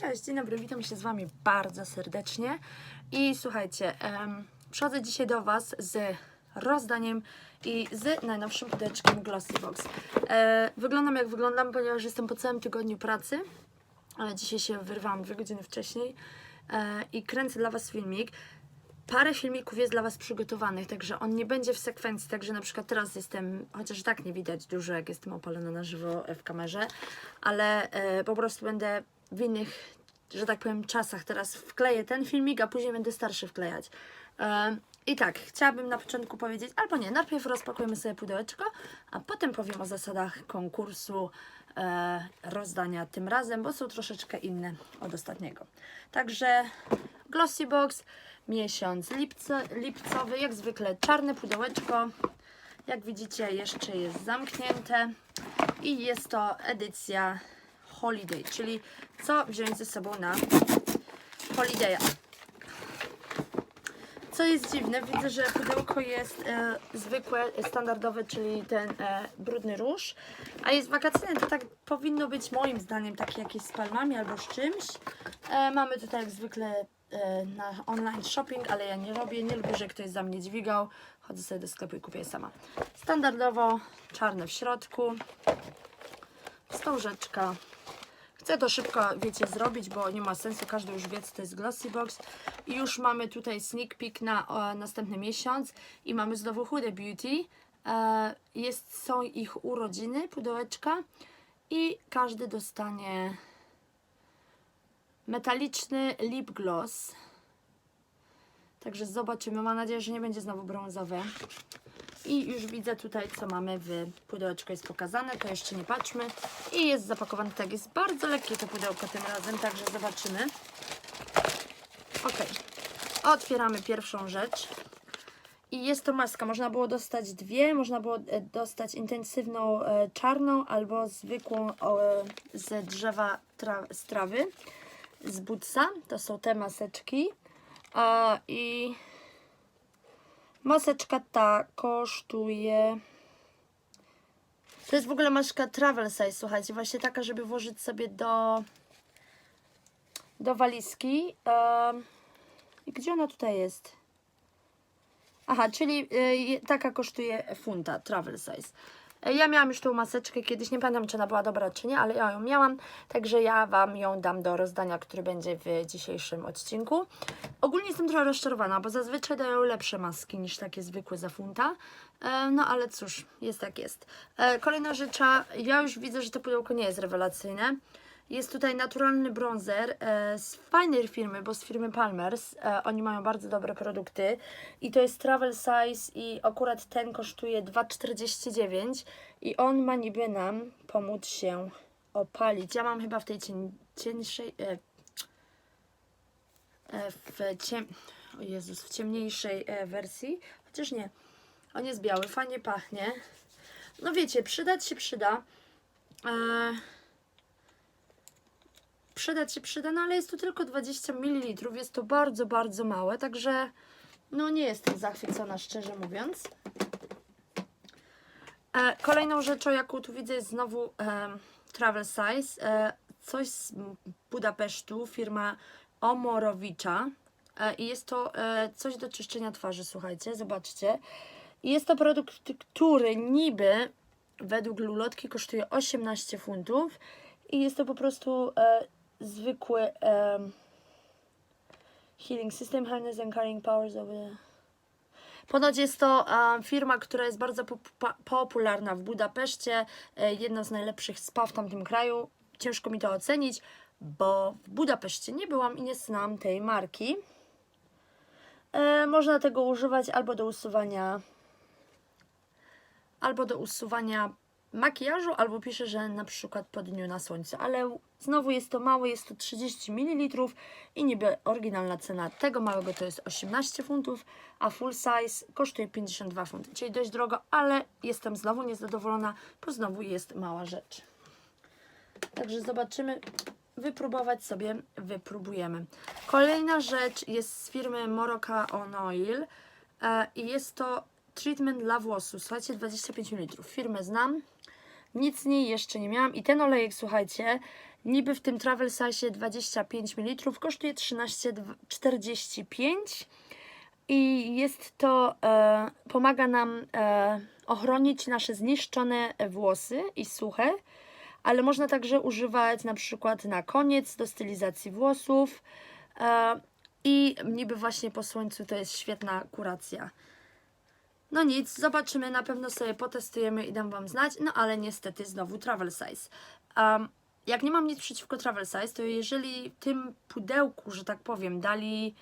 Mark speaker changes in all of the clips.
Speaker 1: Cześć, dzień dobry, witam się z Wami bardzo serdecznie. I słuchajcie, em, przychodzę dzisiaj do Was z rozdaniem i z najnowszym pudełeczkiem Glossy Box. E, wyglądam jak wyglądam, ponieważ jestem po całym tygodniu pracy, ale dzisiaj się wyrwałam dwie godziny wcześniej e, i kręcę dla Was filmik. Parę filmików jest dla Was przygotowanych, także on nie będzie w sekwencji, także na przykład teraz jestem, chociaż tak nie widać dużo, jak jestem opalona na żywo w kamerze, ale e, po prostu będę w innych, że tak powiem, czasach. Teraz wkleję ten filmik, a później będę starszy wklejać. I tak, chciałabym na początku powiedzieć, albo nie, najpierw rozpakujemy sobie pudełeczko, a potem powiem o zasadach konkursu e, rozdania tym razem, bo są troszeczkę inne od ostatniego. Także Glossy Box, miesiąc lipca, lipcowy, jak zwykle czarne pudełeczko. Jak widzicie, jeszcze jest zamknięte i jest to edycja Holiday, czyli co wziąć ze sobą na Holiday'a. Co jest dziwne, widzę, że pudełko jest e, zwykłe, standardowe, czyli ten e, brudny róż, a jest wakacyjne, to tak powinno być moim zdaniem takie jakieś z palmami albo z czymś. E, mamy tutaj jak zwykle e, na online shopping, ale ja nie robię, nie lubię, że ktoś za mnie dźwigał. Chodzę sobie do sklepu i kupię sama. Standardowo czarne w środku, wstążeczka. Chcę to szybko, wiecie, zrobić, bo nie ma sensu, każdy już wie, co to jest Glossy Box. I już mamy tutaj sneak peek na e, następny miesiąc i mamy znowu Huda Beauty. E, jest, są ich urodziny, pudełeczka i każdy dostanie metaliczny lip gloss. Także zobaczymy. Mam nadzieję, że nie będzie znowu brązowe. I już widzę tutaj, co mamy w pudełeczku jest pokazane, to jeszcze nie patrzmy. I jest zapakowane tak, jest bardzo lekkie to pudełko tym razem, także zobaczymy. Ok, otwieramy pierwszą rzecz. I jest to maska, można było dostać dwie, można było e, dostać intensywną e, czarną albo zwykłą e, z drzewa tra z trawy, z butsa. To są te maseczki. A, I Maseczka ta kosztuje. To jest w ogóle maseczka travel size, słuchajcie, właśnie taka, żeby włożyć sobie do do walizki. I gdzie ona tutaj jest? Aha, czyli y, taka kosztuje funta, travel size. E, Ja miałam już tą maseczkę kiedyś, nie pamiętam czy ona była dobra czy nie, ale ja ją miałam, także ja Wam ją dam do rozdania, który będzie w dzisiejszym odcinku. Ogólnie jestem trochę rozczarowana, bo zazwyczaj dają lepsze maski niż takie zwykłe za funta. E, No ale cóż, jest jak jest. E, Kolejna rzecz, ja już widzę, że to pudełko nie jest rewelacyjne. Jest tutaj naturalny bronzer e, z fajnej firmy, bo z firmy Palmers. E, oni mają bardzo dobre produkty. I to jest travel size i akurat ten kosztuje 2,49 i on ma niby nam pomóc się opalić. Ja mam chyba w tej cień, cieńszej... E, e, w ciem... O Jezus, w ciemniejszej e, wersji. Chociaż nie. On jest biały, fajnie pachnie. No wiecie, przydać się przyda. E, przydać się przyda, no ale jest tu tylko 20 ml, jest to bardzo, bardzo małe, także no nie jestem zachwycona, szczerze mówiąc. E, kolejną rzeczą, jaką tu widzę, jest znowu e, travel size, e, coś z Budapesztu, firma Omorowicza e, i jest to e, coś do czyszczenia twarzy, słuchajcie, zobaczcie. Jest to produkt, który niby według lulotki kosztuje 18 funtów i jest to po prostu e, zwykły em, Healing System Harness and Carrying Powers of the... Ponoć jest to em, firma, która jest bardzo pop- popularna w Budapeszcie, e, jedna z najlepszych spa w tamtym kraju. Ciężko mi to ocenić, bo w Budapeszcie nie byłam i nie znam tej marki. E, można tego używać albo do usuwania albo do usuwania makijażu, albo pisze, że na przykład po dniu na słońcu, ale znowu jest to małe, jest to 30 ml i niby oryginalna cena tego małego to jest 18 funtów, a full size kosztuje 52 funty, czyli dość drogo, ale jestem znowu niezadowolona, bo znowu jest mała rzecz. Także zobaczymy, wypróbować sobie, wypróbujemy. Kolejna rzecz jest z firmy Moroka On Oil e, i jest to treatment dla włosów. Słuchajcie, 25 ml. Firmę znam, nic z niej jeszcze nie miałam. I ten olejek, słuchajcie, Niby w tym travel size 25 ml kosztuje 13,45 i jest to, e, pomaga nam e, ochronić nasze zniszczone włosy i suche, ale można także używać na przykład na koniec do stylizacji włosów. E, i niby właśnie po słońcu to jest świetna kuracja. No nic, zobaczymy, na pewno sobie potestujemy i dam Wam znać, no ale niestety znowu travel size. Um, jak nie mam nic przeciwko travel size, to jeżeli w tym pudełku, że tak powiem, dali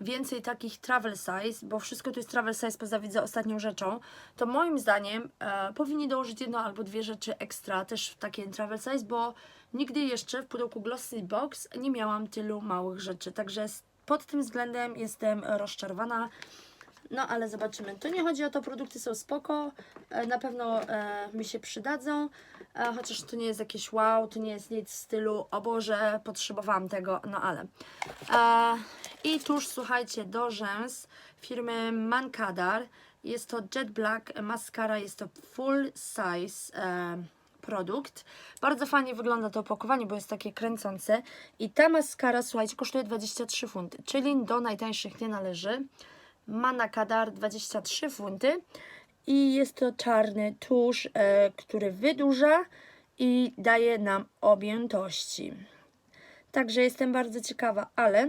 Speaker 1: więcej takich travel size, bo wszystko to jest travel size poza widzę ostatnią rzeczą, to moim zdaniem e, powinni dołożyć jedno albo dwie rzeczy ekstra też w takie travel size, bo nigdy jeszcze w pudełku Glossy Box nie miałam tylu małych rzeczy, także pod tym względem jestem rozczarowana. No ale zobaczymy. To nie chodzi o to, produkty są spoko, e, na pewno e, mi się przydadzą, e, chociaż to nie jest jakieś wow, to nie jest nic w stylu o Boże, potrzebowałam tego, no ale. E, I tuż słuchajcie, do rzęs firmy Mankadar, jest to Jet Black Mascara, jest to full size e, produkt. Bardzo fajnie wygląda to opakowanie, bo jest takie kręcące i ta maskara, słuchajcie, kosztuje 23 funty, czyli do najtańszych nie należy. Manakadar 23 funty i jest to czarny tusz, e, który wydłuża i daje nam objętości. Także jestem bardzo ciekawa, ale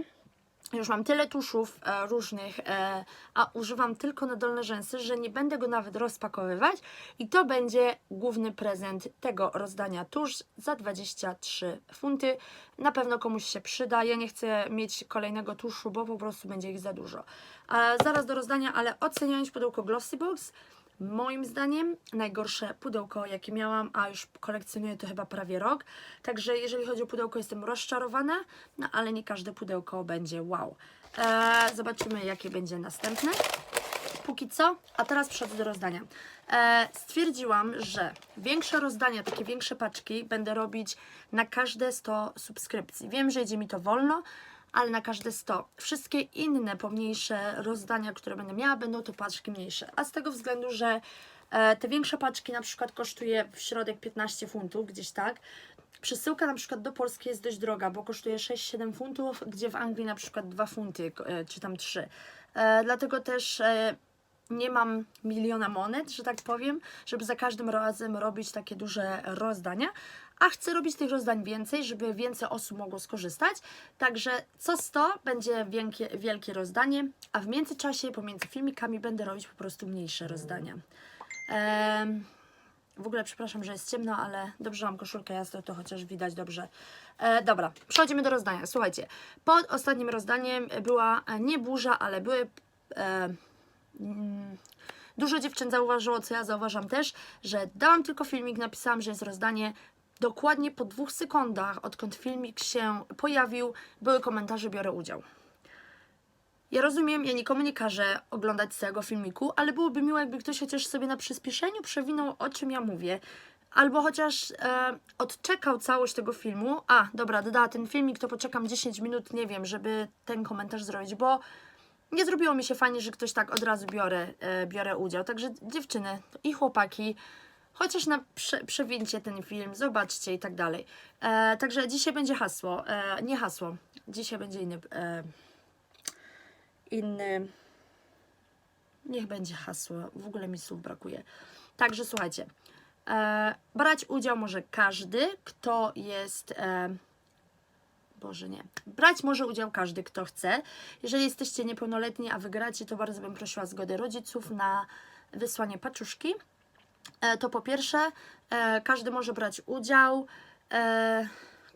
Speaker 1: już mam tyle tuszów e, różnych, e, a używam tylko na dolne rzęsy, że nie będę go nawet rozpakowywać i to będzie główny prezent tego rozdania tusz za 23 funty. Na pewno komuś się przyda. Ja nie chcę mieć kolejnego tuszu, bo po prostu będzie ich za dużo. E, zaraz do rozdania, ale oceniając pudełko Glossy Box, Moim zdaniem najgorsze pudełko, jakie miałam, a już kolekcjonuję to chyba prawie rok. Także jeżeli chodzi o pudełko, jestem rozczarowana, no ale nie każde pudełko będzie wow. Eee, zobaczymy, jakie będzie następne. Póki co, a teraz przechodzę do rozdania. E, stwierdziłam, że większe rozdania, takie większe paczki będę robić na każde 100 subskrypcji. Wiem, że idzie mi to wolno, ale na każde 100. Wszystkie inne pomniejsze rozdania, które będę miała, będą to paczki mniejsze. A z tego względu, że e, te większe paczki na przykład kosztuje w środek 15 funtów, gdzieś tak. Przesyłka na przykład do Polski jest dość droga, bo kosztuje 6-7 funtów, gdzie w Anglii na przykład 2 funty, e, czy tam 3. E, dlatego też nie mam miliona monet, że tak powiem, żeby za każdym razem robić takie duże rozdania, a chcę robić tych rozdań więcej, żeby więcej osób mogło skorzystać. Także co 100 będzie wielkie, wielkie rozdanie, a w międzyczasie pomiędzy filmikami będę robić po prostu mniejsze rozdania. Em, w ogóle przepraszam, że jest ciemno, ale dobrze mam koszulkę jasno, to chociaż widać dobrze. E, dobra, przechodzimy do rozdania. Słuchajcie, pod ostatnim rozdaniem była e, nie burza, ale były e, Dużo dziewczyn zauważyło, co ja zauważam też, że dałam tylko filmik, napisałam, że jest rozdanie. Dokładnie po dwóch sekundach, odkąd filmik się pojawił, były komentarze, biorę udział. Ja rozumiem, ja nikomu nie każę oglądać całego filmiku, ale byłoby miło, jakby ktoś chociaż sobie na przyspieszeniu przewinął, o czym ja mówię. Albo chociaż e, odczekał całość tego filmu. A, dobra, dodała ten filmik, to poczekam 10 minut, nie wiem, żeby ten komentarz zrobić, bo nie zrobiło mi się fajnie, że ktoś tak od razu biorę, e, biorę udział. Także dziewczyny i chłopaki, chociaż na prze, przewincie ten film, zobaczcie i tak dalej. E, także dzisiaj będzie hasło, e, nie hasło, dzisiaj będzie inny, e, inny, niech będzie hasło, w ogóle mi słów brakuje. Także słuchajcie, e, brać udział może każdy, kto jest... E, Boże nie. Brać może udział każdy, kto chce. Jeżeli jesteście niepełnoletni, a wygracie, to bardzo bym prosiła zgodę rodziców na wysłanie paczuszki. E, to po pierwsze, e, każdy może brać udział. E,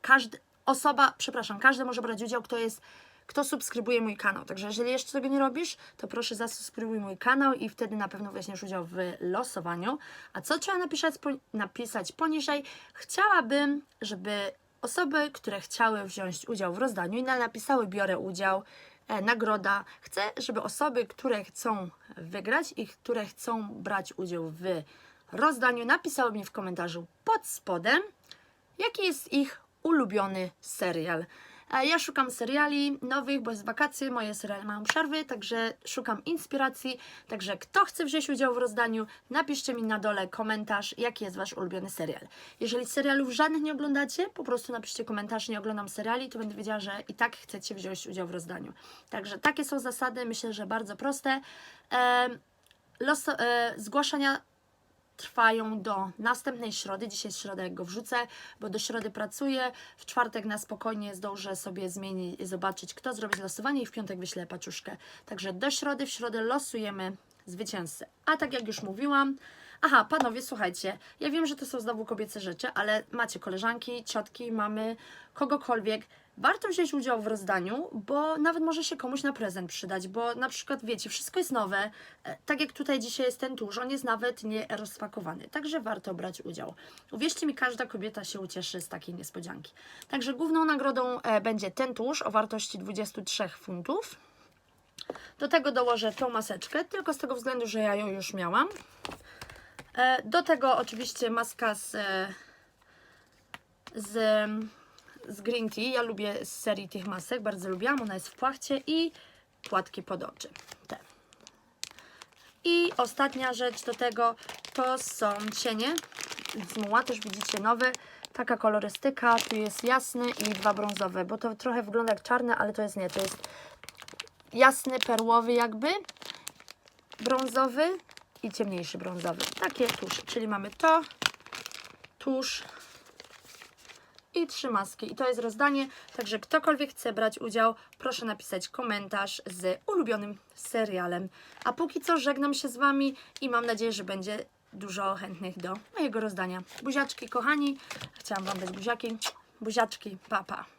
Speaker 1: każdy, osoba, przepraszam, każdy może brać udział, kto jest, kto subskrybuje mój kanał. Także jeżeli jeszcze tego nie robisz, to proszę zasubskrybuj mój kanał i wtedy na pewno weźmiesz udział w losowaniu. A co trzeba napisać, napisać poniżej? Chciałabym, żeby osoby, które chciały wziąć udział w rozdaniu i na- napisały biorę udział, e, nagroda. Chcę, żeby osoby, które chcą wygrać i które chcą brać udział w rozdaniu, napisały mi w komentarzu pod spodem, jaki jest ich ulubiony serial. Ja szukam seriali nowych, bo jest wakacje, moje seriale mają przerwy, także szukam inspiracji. Także kto chce wziąć udział w rozdaniu, napiszcie mi na dole komentarz, jaki jest Wasz ulubiony serial. Jeżeli serialów żadnych nie oglądacie, po prostu napiszcie komentarz, nie oglądam seriali, to będę wiedziała, że i tak chcecie wziąć udział w rozdaniu. Także takie są zasady, myślę, że bardzo proste. Los, e, zgłaszania trwają do następnej środy. Dzisiaj jest środa, jak go wrzucę, bo do środy pracuję. W czwartek na spokojnie zdążę sobie zmienić, zobaczyć, kto zrobić losowanie i w piątek wyślę paczuszkę. Także do środy, w środę losujemy zwycięzcę. A tak jak już mówiłam, aha, panowie, słuchajcie, ja wiem, że to są znowu kobiece rzeczy, ale macie koleżanki, ciotki, mamy, kogokolwiek. Warto wziąć udział w rozdaniu, bo nawet może się komuś na prezent przydać, bo na przykład wiecie, wszystko jest nowe, e, tak jak tutaj dzisiaj jest ten tusz, on jest nawet nie rozpakowany, także warto brać udział. Uwierzcie mi, każda kobieta się ucieszy z takiej niespodzianki. Także główną nagrodą e, będzie ten tusz o wartości 23 funtów. Do tego dołożę tą maseczkę, tylko z tego względu, że ja ją już miałam. E, Do tego oczywiście maska z, z, z green tea. Ja lubię z serii tych masek, bardzo lubiłam. Ona jest w płachcie i płatki pod oczy. Te. I ostatnia rzecz do tego to są cienie z muła, też widzicie nowe. Taka kolorystyka, tu jest jasny i dwa brązowe, bo to trochę wygląda jak czarne, ale to jest nie, to jest jasny, perłowy jakby, brązowy i ciemniejszy brązowy. Takie tusze, czyli mamy to, tusz i trzy maski. I to jest rozdanie, także ktokolwiek chce brać udział, proszę napisać komentarz z ulubionym serialem. A póki co żegnam się z Wami i mam nadzieję, że będzie dużo chętnych do mojego rozdania. Buziaczki, kochani, chciałam Wam dać buziaki, buziaczki, papa. Pa.